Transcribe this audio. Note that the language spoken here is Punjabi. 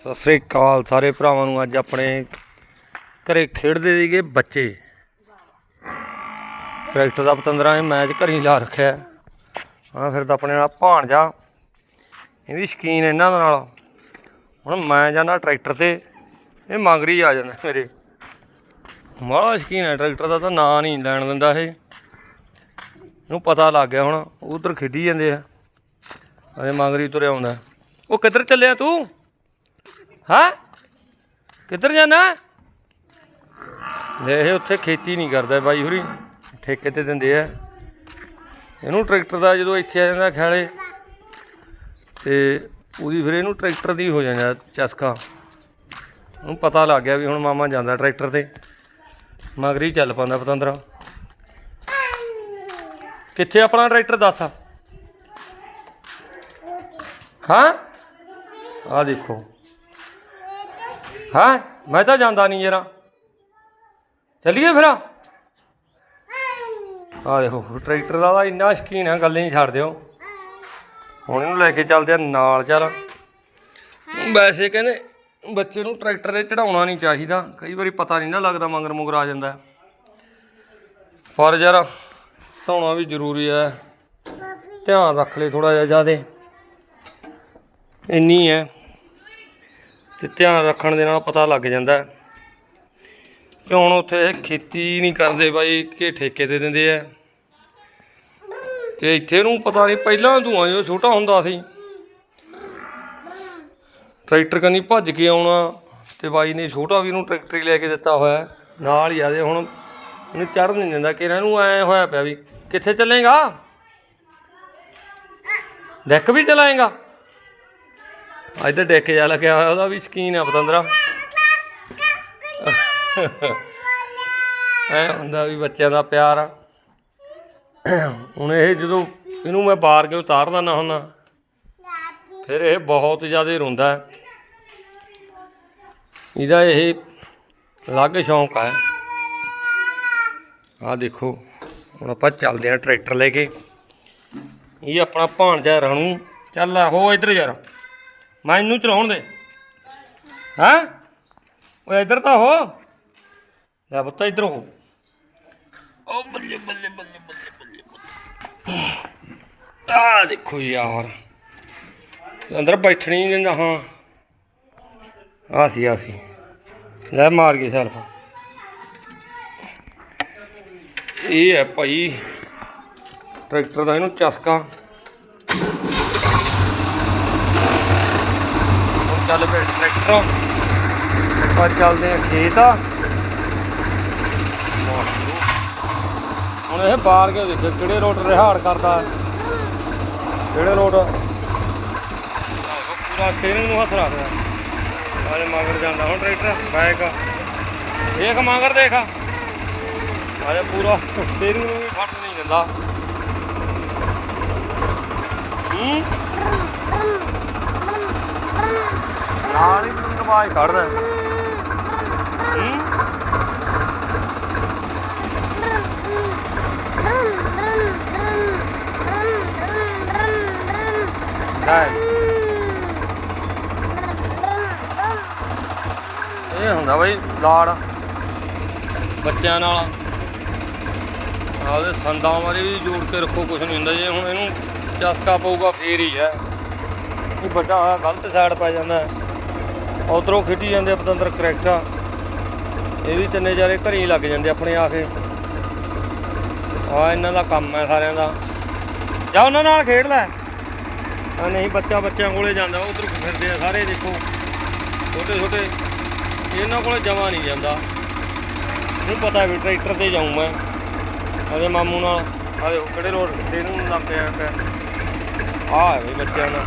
ਸਤਿ ਸ੍ਰੀ ਅਕਾਲ ਸਾਰੇ ਭਰਾਵਾਂ ਨੂੰ ਅੱਜ ਆਪਣੇ ਘਰੇ ਖੇਡਦੇ ਸੀਗੇ ਬੱਚੇ। ਟਰੈਕਟਰ ਦਾ ਪਤੰਦਰਾਂ ਨੇ ਮੈਚ ਘਰੀ ਲਾ ਰੱਖਿਆ। ਹਾਂ, ਫਿਰ ਤਾਂ ਆਪਣੇ ਨਾਲ ਭਾਣਜਾ, ਇਹਦੀ ਸ਼ਕੀਨ ਇਹਨਾਂ ਨਾਲ। ਹੁਣ ਮੈਂ ਜਾਂਦਾ ਟਰੈਕਟਰ ਤੇ, ਇਹ ਮੰਗਰੀ ਆ ਜਾਂਦਾ ਮੇਰੇ। ਮਾੜਾ ਸ਼ਕੀਨ ਹੈ ਟਰੈਕਟਰ ਦਾ, ਤਾਂ ਨਾਂ ਨਹੀਂ ਲੈਣ ਦਿੰਦਾ ਇਹ। ਇਹਨੂੰ ਪਤਾ ਲੱਗ ਗਿਆ ਹੁਣ ਉਧਰ ਖੇਡੀ ਜਾਂਦੇ ਆ। ਅਰੇ ਮਗਰੀ ਤੁਰਿਆ ਆਉਂਦਾ। ਉਹ ਕਿੱਧਰ ਚੱਲਿਆ ਤੂੰ? ਹਾਂ? ਕਿੱਧਰ ਜਾਣਾ? ਲੈ, ਇਹ ਉੱਥੇ ਖੇਤੀ ਨਹੀਂ ਕਰਦਾ ਬਾਈ ਹੁਰੀ। ਠੇਕੇ ਤੇ ਦਿੰਦੇ ਆ। ਇਹਨੂੰ ਟਰੈਕਟਰ ਦਾ ਜਦੋਂ ਇੱਥੇ ਆ ਜਾਂਦਾ ਖਿਆਲੇ ਤੇ ਉਹਦੀ ਫਿਰ ਇਹਨੂੰ ਟਰੈਕਟਰ ਦੀ ਹੋ ਜਾਂਦਾ ਚਸਕਾ। ਉਹਨੂੰ ਪਤਾ ਲੱਗ ਗਿਆ ਵੀ ਹੁਣ ਮਾਮਾ ਜਾਂਦਾ ਟਰੈਕਟਰ ਤੇ। ਮਗਰੀ ਚੱਲ ਪਾਉਂਦਾ ਪਤੰਦਰਾ। ਕਿੱਥੇ ਆਪਣਾ ਟਰੈਕਟਰ ਦੱਸ? ਹਾਂ? ਆ ਦੇਖੋ। ਹਾਂ? ਮੈਂ ਤਾਂ ਜਾਂਦਾ ਨਹੀਂ ਜਰਾ। ਚੱਲੀਏ ਫਿਰ? ਆ ਦੇਖੋ, ਟਰੈਕਟਰ ਦਾ ਤਾਂ ਇੰਨਾ ਸ਼ਕੀਨ ਹੈ ਗੱਲ ਨਹੀਂ ਛੱਡ ਦਿਓ। ਹੁਣ ਇਹਨੂੰ ਲੈ ਕੇ ਚੱਲਦੇ ਆ ਨਾਲ, ਚੱਲ। ਵੈਸੇ ਕਹਿੰਦੇ ਬੱਚੇ ਨੂੰ ਟਰੈਕਟਰ ਤੇ ਚੜਾਉਣਾ ਨਹੀਂ ਚਾਹੀਦਾ। ਕਈ ਵਾਰੀ ਪਤਾ ਨਹੀਂ ਨਾ ਲੱਗਦਾ ਮੰਗਰ ਮੁੰਗਰ ਆ ਜਾਂਦਾ। ਪਰ ਯਾਰ, ਧੋਣਾ ਵੀ ਜ਼ਰੂਰੀ ਹੈ ਧਿਆਨ ਰੱਖ ਲੈ ਥੋੜਾ ਜਿਹਾ ਜ਼ਿਆਦੇ। ਇੰਨੀ ਹੈ ਤੇ ਧਿਆਨ ਰੱਖਣ ਦੇ ਨਾਲ ਪਤਾ ਲੱਗ ਜਾਂਦਾ ਕਿ ਹੁਣ ਉੱਥੇ ਇਹ ਖੇਤੀ ਨਹੀਂ ਕਰਦੇ ਬਾਈ, ਕਿ ਠੇਕੇ ਤੇ ਦਿੰਦੇ ਆ। ਤੇ ਇੱਥੇ ਨੂੰ ਪਤਾ ਨਹੀਂ, ਪਹਿਲਾਂ ਧੂਆਂ ਜੋ ਛੋਟਾ ਹੁੰਦਾ ਸੀ, ਟਰੈਕਟਰ ਕੰਨੀ ਭੱਜ ਕੇ ਆਉਣਾ ਤੇ ਬਾਈ ਨੇ ਛੋਟਾ ਵੀ ਇਹਨੂੰ ਟਰੈਕਟਰ ਹੀ ਲੈ ਕੇ ਦਿੱਤਾ ਹੋਇਆ ਨਾਲ ਹੀ ਆਦੇ ਹੁਣ ਇਹਨੂੰ ਚੜ੍ਹ ਨਹੀਂ ਦਿੰਦਾ ਕਿ ਇਹਨਾਂ ਨੂੰ ਐ ਹੋਇਆ ਪਿਆ ਵੀ ਕਿੱਥੇ ਚੱਲੇਗਾ? ਡੈਕ ਵੀ ਚਲਾਏਗਾ? ਇੱਧਰ ਡੇਕੇ ਡੈਕ ਜਾ ਲੱਗਿਆ ਹੋਇਆ, ਉਹਦਾ ਵੀ ਸ਼ਕੀਨ ਆ ਪਤੰਦਰਾ। ਐ ਹੁੰਦਾ ਵੀ ਬੱਚਿਆਂ ਦਾ ਪਿਆਰ ਆ। ਹੁਣ ਇਹ ਜਦੋਂ ਇਹਨੂੰ ਮੈਂ ਬਾਹਰ ਕੇ ਉਤਾਰਦਾ ਨਾ ਹੁੰਦਾ, ਫਿਰ ਇਹ ਬਹੁਤ ਜ਼ਿਆਦਾ ਰੋਂਦਾ ਇਹਦਾ ਇਹ ਅਲੱਗ ਸ਼ੌਂਕ ਹੈ ਆ ਦੇਖੋ, ਹੁਣ ਆਪਾਂ ਚੱਲਦੇ ਹਾਂ ਟਰੈਕਟਰ ਲੈ ਕੇ। ਇਹ ਆਪਣਾ ਭਾਣਜਾ ਰਣੂ। ਚੱਲ ਆ, ਹੋ ਇੱਧਰ ਯਾਰ। ਮੈਂ ਇਹਨੂੰ ਚਲਾਉਣ ਦੇ। ਹਾਂ? ਓਏ, ਇੱਧਰ ਤਾਂ ਹੋ। ਲੈ ਪੁੱਤ, ਇੱਧਰ ਹੋ। ਓ ਬੱਲੇ ਬੱਲੇ ਬੱਲੇ ਬੱਲੇ ਬੱਲੇ ਆ ਦੇਖੋ ਯਾਰ ਅੰਦਰ ਬੈਠਣੀ ਨਹੀਂ ਦਿੰਦਾ, ਹਾਂ। ਆ ਸੀ ਆ ਸੀ। ਲੈ ਮਾਰ ਕੇ ਸੈਲਫ। ਇਹ ਹੈ ਭਾਈ, ਟਰੈਕਟਰ ਦਾ ਇਹਨੂੰ ਚਸਕਾ। ਚੱਲ ਪਏ ਟਰੈਕਟਰ। ਆਪਾਂ ਚੱਲਦੇ ਆ ਖੇਤ ਹੁਣ ਇਹ ਬਾਹਰ ਕੇ ਦੇਖੋ ਕਿਹੜੇ ਰੋਡ ਰਿਹਾੜ ਕਰਦਾ। ਕਿਹੜੇ ਰੋਡ? ਪੂਰਾ ਸਟੀਅਰਿੰਗ ਨੂੰ ਹੱਥ ਰੱਖਦਾ ਆਲੇ ਮਗਰ ਜਾਂਦਾ ਹੁਣ ਟਰੈਕਟਰ ਬੈਕ ਦੇਖ ਮਗਰ ਦੇਖ। ਆਲੇ ਪੂਰਾ ਸਟੀਅਰਿੰਗ ਨੂੰ ਵੀ ਫੱਟ ਨਹੀਂ ਦਿੰਦਾ। ਹੂੰ? ਨਾਲ ਹੀ ਮੈਨੂੰ ਆਵਾਜ਼ ਕੱਢਦਾ ਇਹ ਹੁੰਦਾ ਬਈ ਲਾੜ। ਬੱਚਿਆਂ ਨਾਲ। ਆਪਦੇ ਸੰਦਾਂ ਵਾਲੇ ਵੀ ਜੋੜ ਕੇ ਰੱਖੋ ਕੁਝ ਨਹੀਂ ਹੁੰਦਾ। ਜੇ ਹੁਣ ਇਹਨੂੰ ਚਸਕਾ ਪਊਗਾ ਫੇਰ ਹੀ ਹੈ। ਇਹ ਵੱਡਾ ਹੋਇਆ ਗਲਤ ਸਾਈਡ ਪੈ ਜਾਂਦਾ। ਉਧਰੋਂ ਖੇਡੀ ਜਾਂਦੇ ਪਤੰਦਰ ਕਰੈਕਟਾ। ਇਹ ਵੀ ਤਿੰਨੇ ਚਾਰੇ ਹੀ ਲੱਗ ਜਾਂਦੇ ਆਪਣੇ ਆ ਕੇ। ਆ ਇਹਨਾਂ ਦਾ ਕੰਮ ਹੈ ਸਾਰਿਆਂ ਦਾ। ਜਾ ਉਹਨਾਂ ਨਾਲ ਖੇਡ ਲੈ। ਆ ਨਹੀਂ, ਬੱਚਾ ਬੱਚਿਆਂ ਕੋਲੇ ਜਾਂਦਾ, ਉਧਰ ਫਿਰਦੇ ਆ ਸਾਰੇ ਦੇਖੋ। ਛੋਟੇ ਛੋਟੇ ਇਹਨਾਂ ਕੋਲੇ ਜਮਾ ਨਹੀਂ ਜਾਂਦਾ। ਇਹਨੂੰ ਪਤਾ ਵੀ ਟਰੈਕਟਰ ਤੇ ਜਾਊਂ ਮੈਂ। ਉਹਦੇ ਮਾਮੂ ਨਾਲ। ਆ ਦੇਖੋ ਕਿਹੜੇ ਰੋਡ ਤੇ ਇਹਨੂੰ ਲੱਗ ਪਿਆ ਪਿਆ। ਆ ਵੀ ਬੱਚਿਆਂ ਨਾਲ